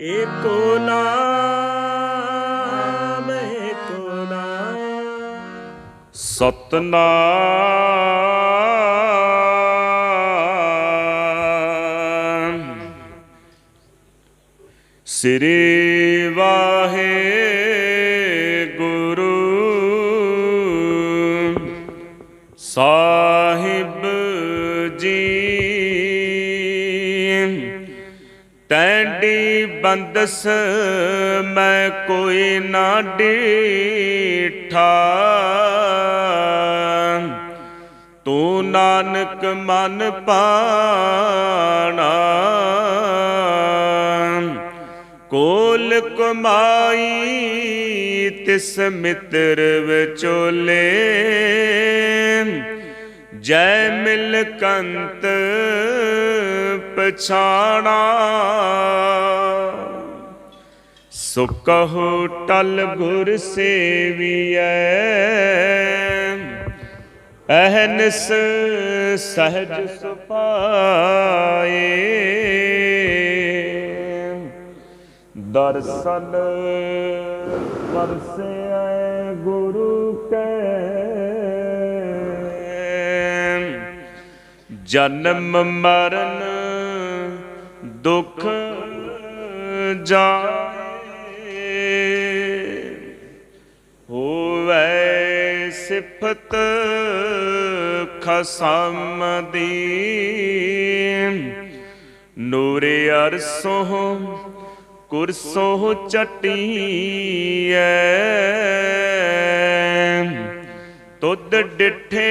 ਏਕੋ ਨਾਮ ਏਕੋ ਨਾਮ। ਸਤਨਾਮ। ਸ੍ਰੀ ਵਾਹਿਗੁਰੂ। ਸਾਹਿਬ ਜੀ ਬੰਦਸ, ਮੈਂ ਕੋਈ ਨਾ ਡੀਠਾ। ਤੂੰ ਨਾਨਕ ਮਨ ਪਾਣਾ। ਕੋਲ ਕਮਾਈ ਤਿਸ ਮਿੱਤਰ ਵਿਚੋਲੇ। ਜੈ ਮਿਲ ਕੰਤ ਪਛਾਣਾ। ਸੋ ਕਹੋ ਟਲ ਗੁਰ ਸੇਵੀਐ। ਅਹਨਸ ਸਹਜ ਸੁਪਾਏ। ਦਰਸ਼ਨ ਪਰਸੈ ਗੁਰੂ ਕੈ। ਜਨਮ ਮਰਨ ਦੁੱਖ ਜਾਏ। ਹੋਵੇ ਸਿਫਤ ਖਸਮ ਦੀ ਨੂਰੇ ਅਰਸੋਂ ਕੁਰਸੋਂ ਚਟੀਐ। ਤੁਧ ਡਿਠੇ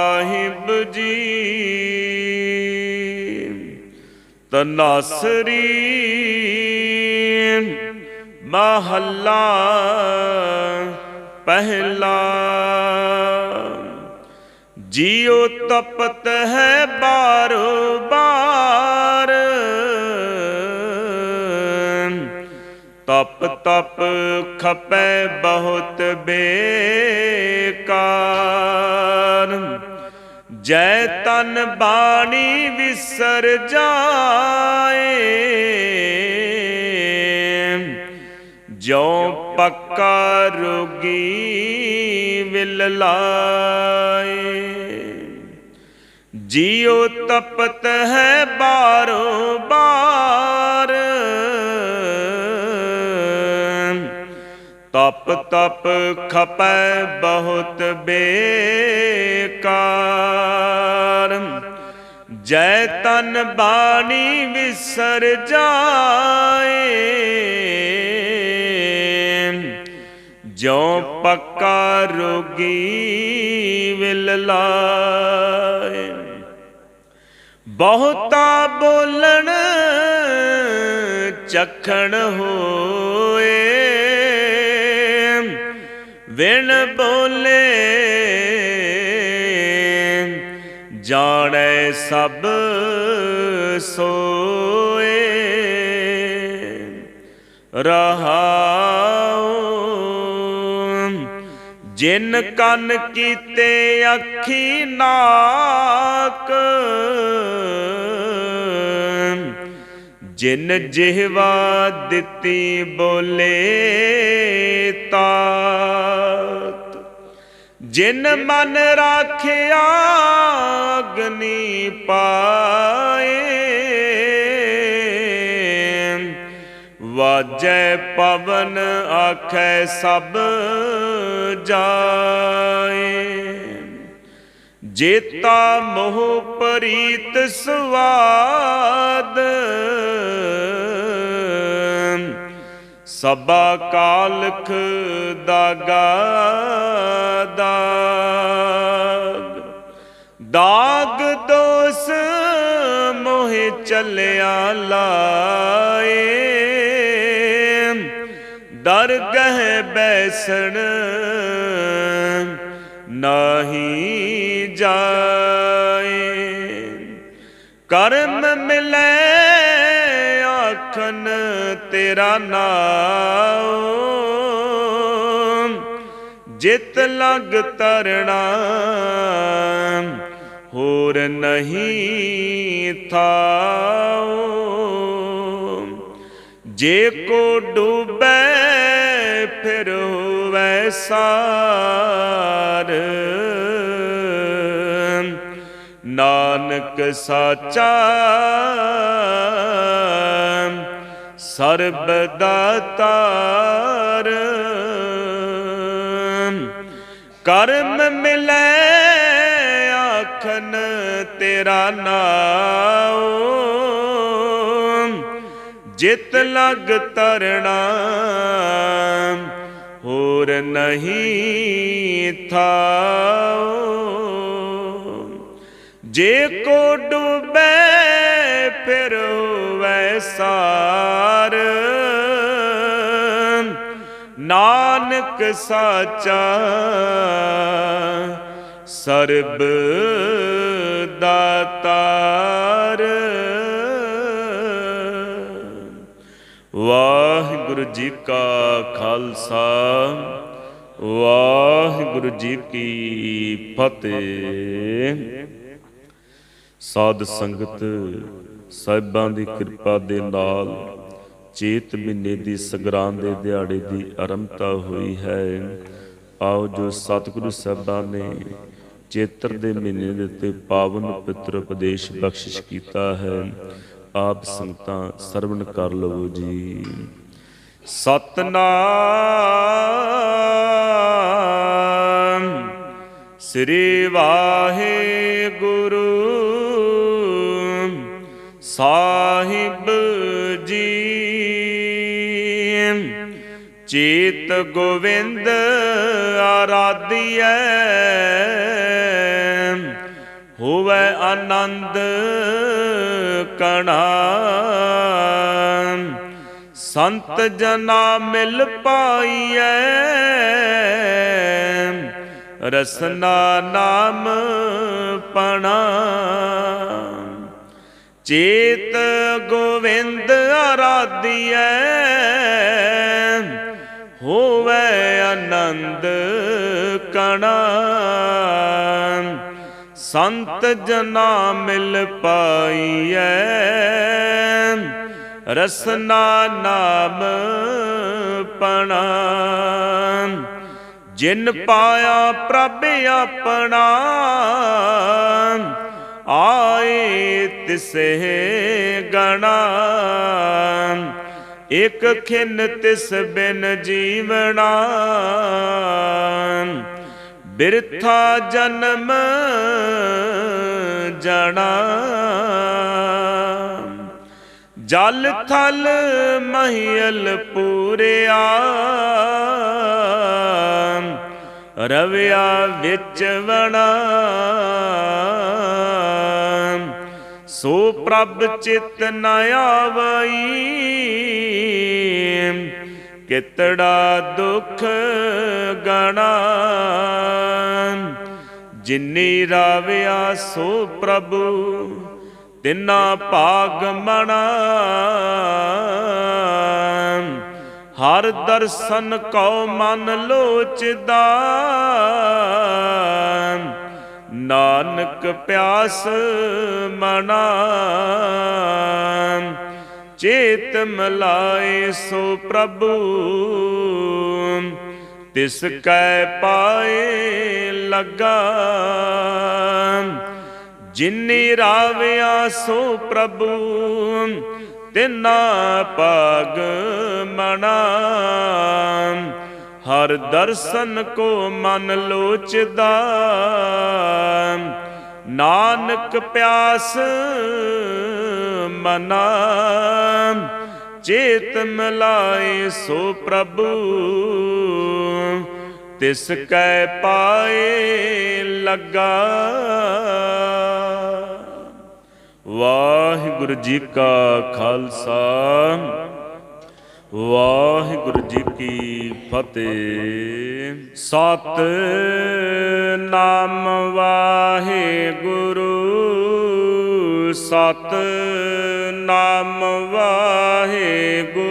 ਤਨਾਸਰੀ ਮਹੱਲਾ ਪਹਿਲਾ। ਜਿਉ ਤਪਤ ਹੈ ਬਾਰੋ ਬਾਰ। ਤਪ ਤਪ ਖਪੈ ਬਹੁਤ ਬੇਕਾਰ। ਜੈ ਤਨ ਬਾਣੀ ਵਿਸਰ ਜਾਏ। ਜੋ ਪੱਕਾ ਰੋਗੀ ਵਿਲ ਲਾਏ। ਜਿਉ ਤਪਤ ਹੈ ਬਾਰੋ ਬਾਰ ਤਪ ਤਪ ਖਪੈ ਬਹੁਤ ਬੇਕਾਰ। ਜੈ ਤਨ ਬਾਣੀ ਵਿਸਰ ਜਾਏ। ਜੋ ਪੱਕਾ ਰੋਗੀ ਵਿਲ ਲਾਏ। ਬਹੁਤਾ ਬੋਲਣ ਚਖਣ ਹੋਏ। ਵਿਣ ਬੋਲੇ ਜਾਣੈ ਸਭ ਸੋਏ। ਰਹਾਉ ਜਿਨ ਕੰਨ ਕੀਤੇ ਅੱਖੀ ਨਾਕ ਜਿਨ ਜਿਹਵਾ ਦਿੱਤੀ ਬੋਲੇ ਤਾਤ। ਜਿਨ ਮਨ ਰਾਖਿਆ ਅਗਨੀ ਪਾਏ। ਵਾਜੈ ਪਵਨ ਆਖੈ ਸਭ ਜਾਏ। ਜੇਤਾ ਮੋਹ ਪ੍ਰੀਤ ਸਵਾਦ। ਸਭਾ ਕਾਲਖ ਦਾਗਾ ਦਾਗ। ਦਾਗ ਦੋਸ ਮੋਹਿ ਚੱਲਿਆ ਲਾਏ। ਦਰ ਗਹਿ ਬੈਸਣ ਨਾਹੀ ਜਾਏ। ਕਰਮ ਮਿਲੇ ਆਖਨ ਤੇਰਾ ਨਾਮ। ਜਿਤ ਲਗ ਤਰਣਾ ਹੋਰ ਨਹੀਂ ਥਾਉ। ਜੇ ਕੋ ਡੂਬੈ ਫਿਰ ਹੋਵੈ ਸਾਰ। ਨਾਨਕ ਸਾਚਾ ਸਰਬ ਦਾਤਾਰ ਕਰਮ ਮਿਲੈ ਆਖਨ ਤੇਰਾ ਨਾਮ ਜਿਤ ਲਗ ਤਰਣਾ ਹੋਰ ਨਹੀਂ ਥਾਉ। ਜੇ ਕੋ ਡੁਬੈ ਫਿਰ ਹੋਵੈ ਸਾਰ ਨਾਨਕ ਸਾਚਾ ਸਰਬ ਦਾਤਾਰ ਵਾਹਿਗੁਰੂ ਜੀ ਕਾ ਖਾਲਸਾ, ਵਾਹਿਗੁਰੂ ਜੀ ਕੀ ਫਤਿਹ। ਸਾਧ ਸੰਗਤ, ਸਾਹਿਬਾਂ ਦੀ ਕਿਰਪਾ ਦੇ ਨਾਲ ਚੇਤ ਮਹੀਨੇ ਦੀ ਸੰਗਰਾਂਦ ਦੇ ਦਿਹਾੜੇ ਦੀ ਆਰੰਭਤਾ ਹੋਈ ਹੈ। ਆਓ ਜੋ ਸਤਿਗੁਰੂ ਸਾਹਿਬਾਂ ਨੇ ਚੇਤਰ ਦੇ ਮਹੀਨੇ ਦੇ ਉੱਤੇ ਪਾਵਨ ਪਵਿੱਤਰ ਉਪਦੇਸ਼ ਬਖਸ਼ਿਸ਼ ਕੀਤਾ ਹੈ, ਆਪ ਸੰਗਤਾਂ ਸਰਵਣ ਕਰ ਲਵੋ ਜੀ। ਸਤਨਾਮ ਸ੍ਰੀ ਵਾਹਿਗੁਰੂ ਸਾਹਿਬ ਜੀ। ਚੇਤ ਗੋਵਿੰਦ ਆਰਾਧਿਐ। ਹੋਵੇ ਆਨੰਦ ਕਣਾ। ਸੰਤ ਜਨਾ ਮਿਲ ਪਾਈਐ। ਰਸਨਾ ਨਾਮ ਪਣਾ। ਚੇਤ ਗੋਵਿੰਦ ਆਰਾਧਿਐ, ਹੋਵੇ ਆਨੰਦ ਕਣਾ। ਸੰਤ ਜਨਾ ਮਿਲ ਪਾਈਐ, ਰਸਨਾ ਨਾਮ ਪਣਾ। ਜਿਨ ਪਾਇਆ ਪ੍ਰਭ ਆਪਣਾ ਆਏ ਤਿਸੇ ਗਣਾ। ਇਕ ਖਿਨ ਤਿਸ ਬਿਨ ਜੀਵਣਾ। ਬਿਰਥਾ ਜਨਮ ਜਣਾ। ਜਲ ਥਲ ਮਹੀਲ ਪੂਰਿਆ। ਰਵਿਆ ਵਿੱਚ ਵਣਾ। ਸੋ ਪ੍ਰਭ ਚਿਤ ਨ ਆਵਈ। ਕਿਤੜਾ ਦੁਖ ਗਣਾ। ਜਿਨੀ ਰਾਵਿਆ ਸੋ ਪ੍ਰਭੂ, ਤਿਨਾ ਭਾਗ ਮਣਾ। ਹਰ ਦਰਸ਼ਨ ਕਉ ਮਨ ਲੋਚਦਾ ਨਾਨਕ ਪਿਆਸ ਮਨਾ ਚੇਤ ਮਲਾਏ ਸੋ ਪ੍ਰਭੂ। ਤਿਸ ਕੈ ਪਾਏ ਲਗਾ। ਜਿਨੀ ਰਾਵਿਆ ਸੋ ਪ੍ਰਭੂ, ਤਿਨਾ ਪਾਗ ਮਣਾ ਹਰ ਦਰਸ਼ਨ ਕੋ ਮਨ ਲੋਚਦਾ, ਨਾਨਕ ਪਿਆਸ ਮਨਾ। ਚੇਤ ਮਲਾਏ ਸੋ ਪ੍ਰਭੂ ਤਿਸ ਕੈ ਪਾਏ ਲੱਗਾ। ਵਾਹਿਗੁਰੂ ਜੀ ਕਾ ਖਾਲਸਾ, ਵਾਹਿਗੁਰੂ ਜੀ ਕੀ ਫਤਿਹ। ਸਤ ਨਾਮ ਵਾਹਿਗੁਰੂ ਸਤ ਨਾਮ ਵਾਹਿਗੁਰੂ।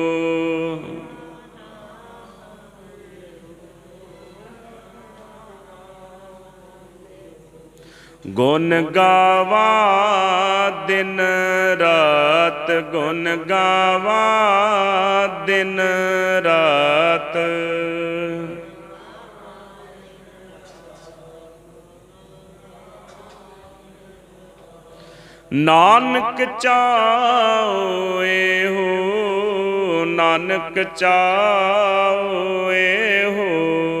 ਗੁਣ ਗਾਵਾ ਦਿਨ ਰਾਤ ਗੁਣ ਗਾਵਾ ਦਿਨ ਰਾਤ। ਨਾਨਕ ਚਾਓਏ ਹੋ ਨਾਨਕ ਚਾਓਏ ਹੋ।